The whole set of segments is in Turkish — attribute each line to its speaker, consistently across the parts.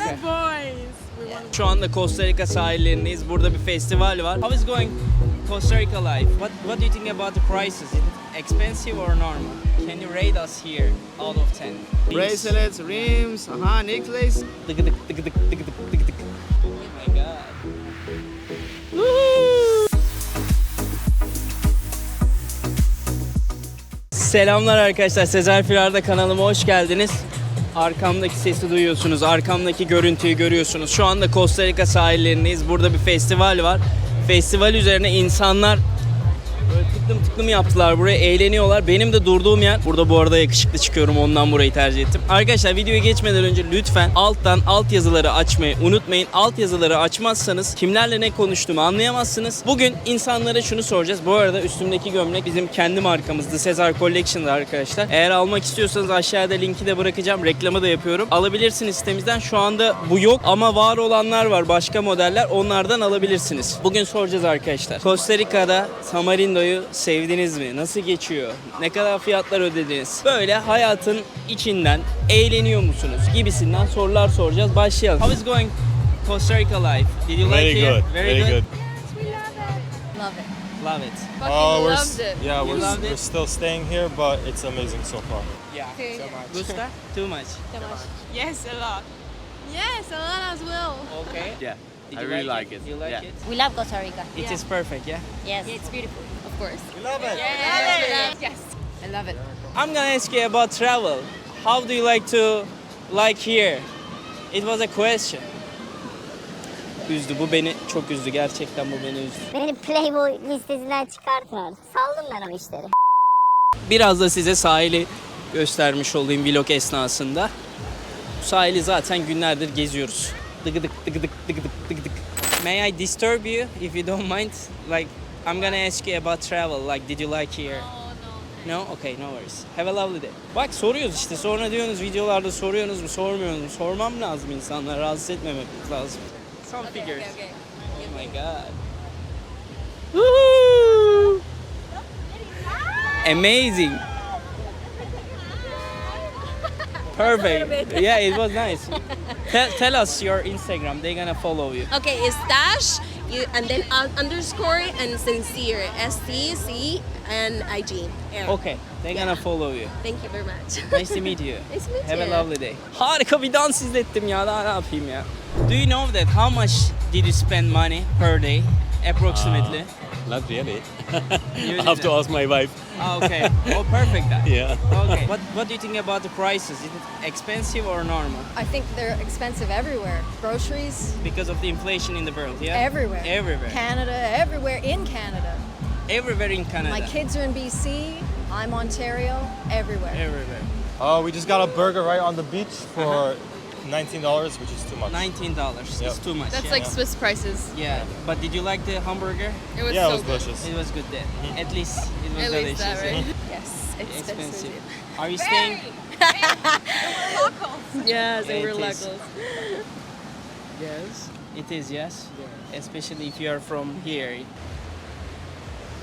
Speaker 1: Okay.
Speaker 2: boys. We want
Speaker 1: Şu anda Costa Rica sahillerindeyiz. Burada bir festival var. How is going Costa Rica life? What What do you think about the prices? Is it expensive or normal? Can you rate us here out of 10? please?
Speaker 3: Bracelets, rims, aha necklace.
Speaker 1: Dık dık dık dık dık dık dık dık. Oh my god. Selamlar arkadaşlar. Sezer Firar'da kanalıma hoş geldiniz. Arkamdaki sesi duyuyorsunuz. Arkamdaki görüntüyü görüyorsunuz. Şu anda Costa Rica sahillerindeyiz. Burada bir festival var. Festival üzerine insanlar tıklım tıklım yaptılar buraya eğleniyorlar. Benim de durduğum yer burada bu arada yakışıklı çıkıyorum ondan burayı tercih ettim. Arkadaşlar videoya geçmeden önce lütfen alttan alt yazıları açmayı unutmayın. Alt yazıları açmazsanız kimlerle ne konuştuğumu anlayamazsınız. Bugün insanlara şunu soracağız. Bu arada üstümdeki gömlek bizim kendi markamız The Cesar Collection'da arkadaşlar. Eğer almak istiyorsanız aşağıda linki de bırakacağım. Reklamı da yapıyorum. Alabilirsiniz sitemizden. Şu anda bu yok ama var olanlar var. Başka modeller. Onlardan alabilirsiniz. Bugün soracağız arkadaşlar. Costa Rica'da Tamarindo'yu sevdiniz mi? Nasıl geçiyor? Ne kadar fiyatlar ödediniz? Böyle hayatın içinden eğleniyor musunuz? Gibisinden sorular soracağız. Başlayalım. How is going Costa Rica life? Did you
Speaker 4: Very
Speaker 1: like it?
Speaker 4: good. Very good.
Speaker 5: Love it.
Speaker 1: Love it.
Speaker 4: Oh, we're
Speaker 5: loved it.
Speaker 4: Yeah, we're,
Speaker 1: loved
Speaker 4: s-
Speaker 1: it?
Speaker 4: we're still staying here, but it's amazing so far.
Speaker 1: Yeah.
Speaker 5: Okay.
Speaker 1: Gusta? Too much.
Speaker 2: yes, a lot.
Speaker 5: Yes, a lot as well.
Speaker 1: Okay.
Speaker 3: Yeah,
Speaker 1: Did
Speaker 3: I
Speaker 1: you
Speaker 3: really
Speaker 1: like
Speaker 3: it.
Speaker 1: You like
Speaker 3: Yeah.
Speaker 1: it?
Speaker 6: We love Costa Rica.
Speaker 1: It is perfect, yeah?
Speaker 6: Yes.
Speaker 5: It's beautiful, course.
Speaker 4: We love it.
Speaker 5: Yes, yes. I love it.
Speaker 1: I'm gonna ask you about travel. How do you like to like here? It was a question. Üzdü. Bu beni çok üzdü. Gerçekten bu beni üzdü.
Speaker 6: Beni Playboy listesinden çıkartın. Saldım ben o işleri.
Speaker 1: Biraz da size sahili göstermiş olayım vlog esnasında. Bu sahili zaten günlerdir geziyoruz. Dıgıdık dıgıdık dıgıdık dıgıdık. May I disturb you if you don't mind? Like I'm gonna ask you about travel. Like did you like here? No, okay, no worries. Have a lovely day. Bak soruyoruz işte. Sonra diyorsunuz videolarda soruyorsunuz mu, sormuyorsunuz mu? Sormam lazım insanları. Rahatsız etmememiz lazım. Some figures. Oh my god. Woohoo! Amazing. Perfect. Yeah, it was nice. tell, tell us your Instagram. They're gonna follow you.
Speaker 5: Okay, it's dash you, and then un- underscore and sincere. S T C N I G. Yeah.
Speaker 1: Okay, they're gonna follow you.
Speaker 5: Thank you very much.
Speaker 1: Nice to meet you.
Speaker 5: Nice to meet
Speaker 1: Have a lovely day. Harika bir dans izlettim ya. Daha ne yapayım ya? Do you know that how much did you spend money per day uh, approximately?
Speaker 7: Not really. I have to ask my wife.
Speaker 1: Ah, okay. Oh, perfect then.
Speaker 7: Yeah.
Speaker 1: Okay. What What do you think about the prices? Is it expensive or normal?
Speaker 8: I think they're expensive everywhere. Groceries,
Speaker 1: Because of the inflation in the world, yeah?
Speaker 8: everywhere.
Speaker 1: Everywhere.
Speaker 8: Canada, everywhere in Canada.
Speaker 1: Everywhere in Canada.
Speaker 8: My kids are in BC. I'm Ontario. Everywhere.
Speaker 1: Everywhere.
Speaker 4: Oh, we just got a burger right on the beach for $19, which is too much.
Speaker 1: Nineteen dollars.
Speaker 4: Yep.
Speaker 1: It's too much.
Speaker 5: That's
Speaker 1: yeah.
Speaker 5: like Swiss prices.
Speaker 1: Yeah. But did you like the hamburger?
Speaker 5: It was
Speaker 4: yeah,
Speaker 5: so
Speaker 4: it was
Speaker 5: good.
Speaker 4: delicious.
Speaker 1: It was good then. Mm-hmm. At least it was
Speaker 5: At
Speaker 1: delicious.
Speaker 5: least that, right?
Speaker 8: Yes,
Speaker 1: Expensive.
Speaker 8: expensive.
Speaker 1: Are you staying?
Speaker 5: Yes, and
Speaker 1: It
Speaker 5: we're locals.
Speaker 1: Yes. It is yes. Especially if you are from here.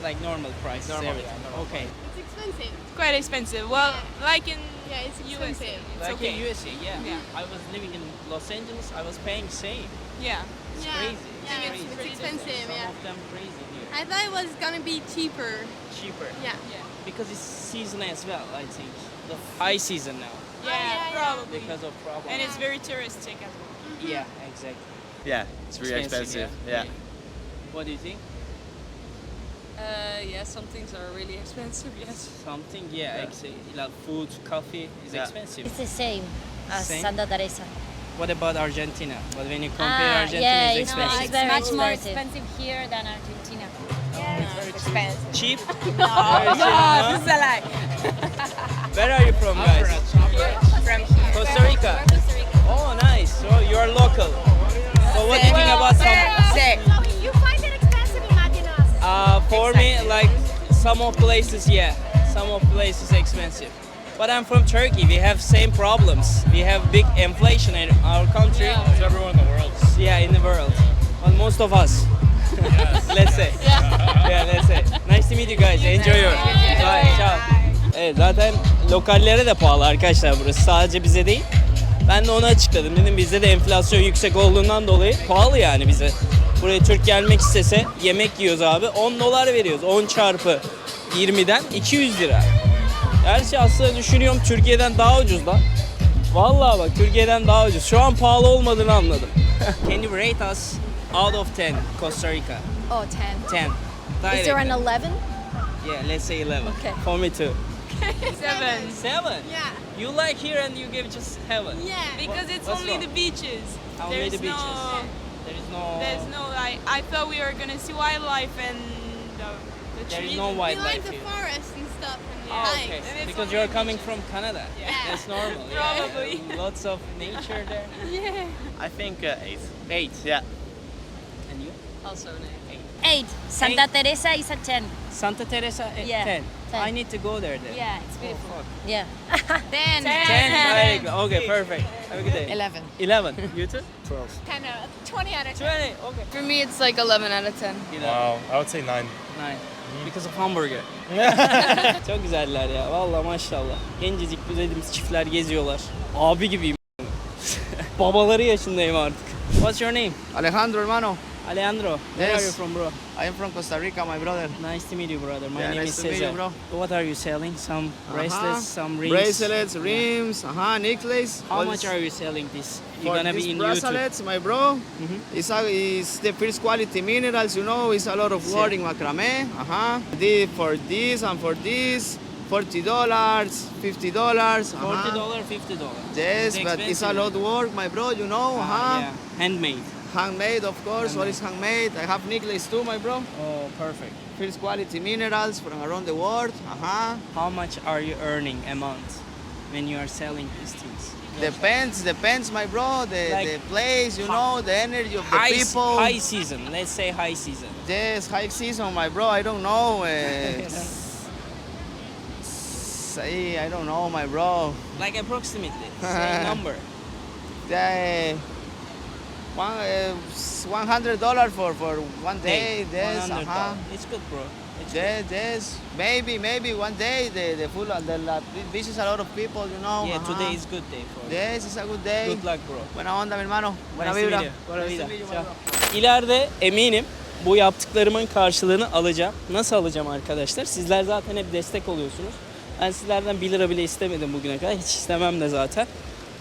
Speaker 1: Like normal price.
Speaker 4: Normal,
Speaker 1: everything.
Speaker 4: yeah, normal
Speaker 1: okay.
Speaker 2: It's expensive. Quite expensive. Well, like in
Speaker 9: Yeah, it's
Speaker 2: USA. It's
Speaker 1: like
Speaker 2: okay.
Speaker 1: in USA, yeah.
Speaker 2: Yeah.
Speaker 1: I was living in Los Angeles. I was paying same.
Speaker 2: yeah.
Speaker 1: It's
Speaker 9: Yeah.
Speaker 1: crazy.
Speaker 9: Yeah,
Speaker 1: it's,
Speaker 9: it's-
Speaker 1: crazy.
Speaker 9: it's
Speaker 1: Crazy.
Speaker 9: expensive,
Speaker 1: Some
Speaker 9: yeah.
Speaker 1: of them crazy here.
Speaker 9: I thought it was gonna be cheaper.
Speaker 1: Cheaper.
Speaker 9: Yeah. yeah.
Speaker 1: Because it's season as well. I think the high season now
Speaker 2: Yeah, oh,
Speaker 9: yeah, yeah.
Speaker 2: probably.
Speaker 1: because of problems.
Speaker 2: And it's very touristic as well.
Speaker 1: yeah, exactly.
Speaker 3: Yeah, it's really expensive. Yeah.
Speaker 1: What do you think?
Speaker 5: Uh, yeah, some things are really expensive. Yes.
Speaker 1: Something, yeah, ex- like food, coffee is
Speaker 3: Yeah.
Speaker 1: expensive.
Speaker 6: It's the same as
Speaker 1: Same?
Speaker 6: Santa Teresa.
Speaker 1: What about Argentina? But when you compare
Speaker 6: Ah,
Speaker 1: Argentina,
Speaker 6: yeah,
Speaker 1: it's
Speaker 6: it's,
Speaker 1: expensive.
Speaker 6: it's very
Speaker 10: much more
Speaker 6: expensive.
Speaker 10: expensive here than Argentina.
Speaker 2: Yeah, it's very expensive.
Speaker 1: Cheap?
Speaker 2: No,
Speaker 1: Argentina,
Speaker 2: this is a lie.
Speaker 1: Where are you from, guys?
Speaker 2: From here.
Speaker 1: Costa Rica. Oh, nice. So you are local. So what do you think about some? For me, like some of places, yeah, some of places expensive. But I'm from Turkey. We have same problems. We have big inflation in our country.
Speaker 4: It's everyone in the world.
Speaker 1: Yeah, in the world. Well, most of us. let's say. Yeah, let's say. Nice to meet you guys. Enjoy your. Bye. Ciao. Evet zaten lokallere de pahalı arkadaşlar burası. Sadece bize değil. Ben de onu açıkladım. Dedim bizde de enflasyon yüksek olduğundan dolayı pahalı yani bize. Buraya Türk gelmek istese yemek yiyoruz abi. 10 dolar veriyoruz. 10 çarpı 20'den 200 lira. Gerçi aslında düşünüyorum Türkiye'den daha ucuz lan. Vallahi bak Türkiye'den daha ucuz. Şu an pahalı olmadığını anladım. Can you rate us out of 10 Costa Rica?
Speaker 8: Oh, 10.
Speaker 1: 10.
Speaker 8: Is there an
Speaker 1: Direct.
Speaker 8: 11?
Speaker 1: Yeah, let's say 11.
Speaker 8: Okay.
Speaker 1: For me too.
Speaker 2: Seven.
Speaker 1: Seven?
Speaker 9: Yeah.
Speaker 1: You like here and you give just heaven?
Speaker 9: Yeah.
Speaker 2: Because it's only
Speaker 1: wrong?
Speaker 2: the beaches.
Speaker 1: Only
Speaker 2: there's
Speaker 1: the beaches.
Speaker 2: no,
Speaker 1: no...
Speaker 2: there's no like. I thought we were gonna see wildlife and the, the
Speaker 1: There is
Speaker 2: trees.
Speaker 1: no
Speaker 2: and-
Speaker 9: We like the forest and stuff and the
Speaker 1: Oh, okay.
Speaker 2: And
Speaker 1: Because you're coming
Speaker 2: beaches.
Speaker 1: from Canada.
Speaker 2: Yeah.
Speaker 1: That's normal. yeah.
Speaker 2: Probably.
Speaker 1: Lots of nature there.
Speaker 2: Yeah.
Speaker 3: I think uh, eight.
Speaker 1: Eight.
Speaker 3: Yeah.
Speaker 1: And you?
Speaker 2: Also an eight.
Speaker 7: Eight. Santa Teresa is a 10.
Speaker 1: Santa Teresa, eh,
Speaker 7: Yeah,
Speaker 1: 10.
Speaker 7: ten.
Speaker 1: I need to go there then.
Speaker 7: Yeah, it's beautiful.
Speaker 1: fuck.
Speaker 7: Yeah.
Speaker 2: Ten.
Speaker 1: 10. Very good. Okay, perfect. Have a good day.
Speaker 2: Eleven.
Speaker 1: 11. You too?
Speaker 4: 12.
Speaker 9: Ten out of twenty out of
Speaker 1: 20. Okay.
Speaker 2: For me, it's like eleven out of ten.
Speaker 4: Wow, I would say 9.
Speaker 1: Nine. Because of hamburger. Çok güzeller ya. Vallahi maşallah. Gencecik güzelimiz çiftler geziyorlar. Abi gibiyim. Babaları yaşındayım artık. What's your name?
Speaker 3: Alejandro, hermano.
Speaker 1: Alejandro. Where
Speaker 3: Yes.
Speaker 1: are you from bro?
Speaker 3: I am from Costa Rica, my brother.
Speaker 1: Nice to meet you brother. My
Speaker 3: Yeah,
Speaker 1: name
Speaker 3: nice
Speaker 1: is Cesar.
Speaker 3: you, bro.
Speaker 1: What are you selling? Some bracelets, some rings.
Speaker 3: Bracelets, rims, uh-huh, necklace.
Speaker 1: How much are you selling this? You're gonna be in YouTube.
Speaker 3: bracelets, my bro, it's, a, it's the first quality minerals, you know, it's a lot of work in macrame. Uh-huh. The, for this and for this, $40, $50. uh-huh.
Speaker 1: Forty dollar, fifty dollar.
Speaker 3: Yes, but it's a lot of work, my bro, you know.
Speaker 1: Ah, yeah. Handmade.
Speaker 3: Handmade, of course, all is handmade. I have necklace too, my bro.
Speaker 1: Oh, perfect.
Speaker 3: First quality minerals from around the world. Uh-huh.
Speaker 1: How much are you earning a month when you are selling these things?
Speaker 3: Depends, depends, my bro. The,
Speaker 1: Like-
Speaker 3: the place, you know, the energy of the
Speaker 1: high,
Speaker 3: people.
Speaker 1: high season. Let's say high season.
Speaker 3: Yes, high season, my bro. I don't know. Uh, say, I don't know, my bro.
Speaker 1: Like approximately. Say number.
Speaker 3: The, one, uh, one hundred dollar for for one day.
Speaker 1: $100.
Speaker 3: uh-huh.
Speaker 1: It's good, bro. It's
Speaker 3: Yes, yes. Maybe, maybe one day the the full the, this is a lot of people, you know.
Speaker 1: Yeah,
Speaker 3: uh-huh.
Speaker 1: today is good day for you.
Speaker 3: Yes, it's a good day.
Speaker 1: Good luck, bro.
Speaker 3: Buena onda, mi hermano. Buena
Speaker 1: Nice to
Speaker 3: vibra.
Speaker 1: meet you. Buena
Speaker 3: Nice to
Speaker 1: vida.
Speaker 3: meet you, my
Speaker 1: Ciao.
Speaker 3: bro.
Speaker 1: İleride eminim bu yaptıklarımın karşılığını alacağım. Nasıl alacağım arkadaşlar? Sizler zaten hep destek oluyorsunuz. Ben sizlerden 1 lira bile istemedim bugüne kadar. Hiç istemem de zaten.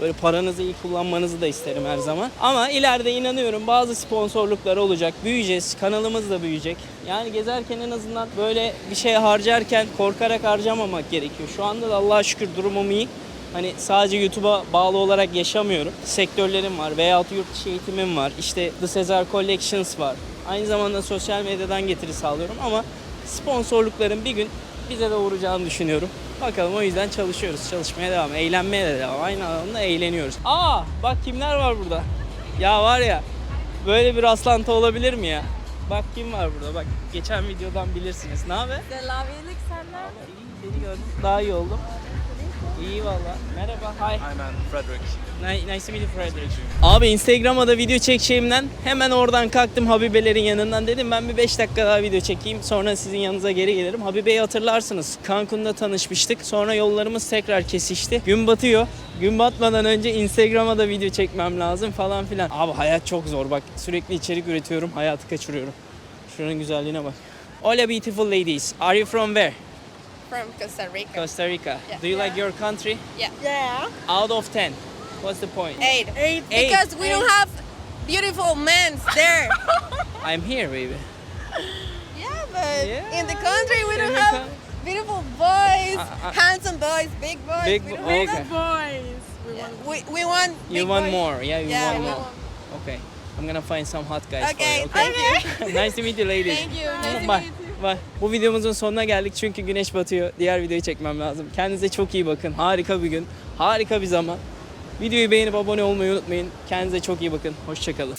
Speaker 1: Böyle paranızı iyi kullanmanızı da isterim her zaman. Ama ileride inanıyorum bazı sponsorluklar olacak. Büyüyeceğiz. Kanalımız da büyüyecek. Yani gezerken en azından böyle bir şey harcarken korkarak harcamamak gerekiyor. Şu anda da Allah'a şükür durumum iyi. Hani sadece YouTube'a bağlı olarak yaşamıyorum. Sektörlerim var veyahut yurt dışı eğitimim var. İşte The Cesar Collections var. Aynı zamanda sosyal medyadan getiri sağlıyorum ama sponsorlukların bir gün bize de uğrayacağını düşünüyorum. Bakalım o yüzden çalışıyoruz. Çalışmaya devam. Eğlenmeye de devam. Aynı anda eğleniyoruz. Aa bak kimler var burada. Ya var ya böyle bir rastlantı olabilir mi ya? Bak kim var burada bak. Geçen videodan bilirsiniz. Ne haber?
Speaker 8: Selamünaleyküm senden.
Speaker 1: İyi seni gördüm. Daha iyi oldum. İyi valla. Merhaba. Hi.
Speaker 4: Man, Frederick.
Speaker 1: Ni- Nice to meet you Frederick. Abi Instagram'a da video çekeceğimden hemen oradan kalktım Habibelerin yanından dedim ben bir 5 dakika daha video çekeyim sonra sizin yanınıza geri gelirim. Habibe'yi hatırlarsınız. Cancun'da tanışmıştık. Sonra yollarımız tekrar kesişti. Gün batıyor. Gün batmadan önce Instagram'a da video çekmem lazım falan filan. Abi hayat çok zor bak. Sürekli içerik üretiyorum. Hayatı kaçırıyorum. Şuranın güzelliğine bak. Hola beautiful ladies. Are you from where?
Speaker 2: From Costa Rica.
Speaker 1: Costa Rica. Do you like your country?
Speaker 9: Yeah. Yeah.
Speaker 1: Out of 10. What's the point?
Speaker 2: Eight.
Speaker 9: Eight.
Speaker 1: Eight.
Speaker 9: Because we don't have beautiful men there.
Speaker 1: I'm here, baby.
Speaker 9: yeah, but
Speaker 1: Yeah,
Speaker 9: in the country we don't have beautiful boys,
Speaker 1: Uh, uh,
Speaker 9: handsome boys, big boys.
Speaker 1: Big
Speaker 9: we
Speaker 1: bo-
Speaker 9: don't
Speaker 1: okay.
Speaker 9: that. boys. We, want, we, we want
Speaker 1: You want
Speaker 9: boys.
Speaker 1: more? Yeah, you
Speaker 9: Yeah,
Speaker 1: want
Speaker 9: we
Speaker 1: more.
Speaker 9: want-
Speaker 1: Okay. I'm gonna find some hot guys
Speaker 9: Okay,
Speaker 1: for you.
Speaker 9: thank you.
Speaker 1: nice to meet you ladies.
Speaker 9: Thank you. Nice to
Speaker 1: Bye. Bye. Bu videomuzun sonuna geldik çünkü güneş batıyor. Diğer videoyu çekmem lazım. Kendinize çok iyi bakın. Harika bir gün. Harika bir zaman. Videoyu beğenip abone olmayı unutmayın. Kendinize çok iyi bakın. Hoşçakalın.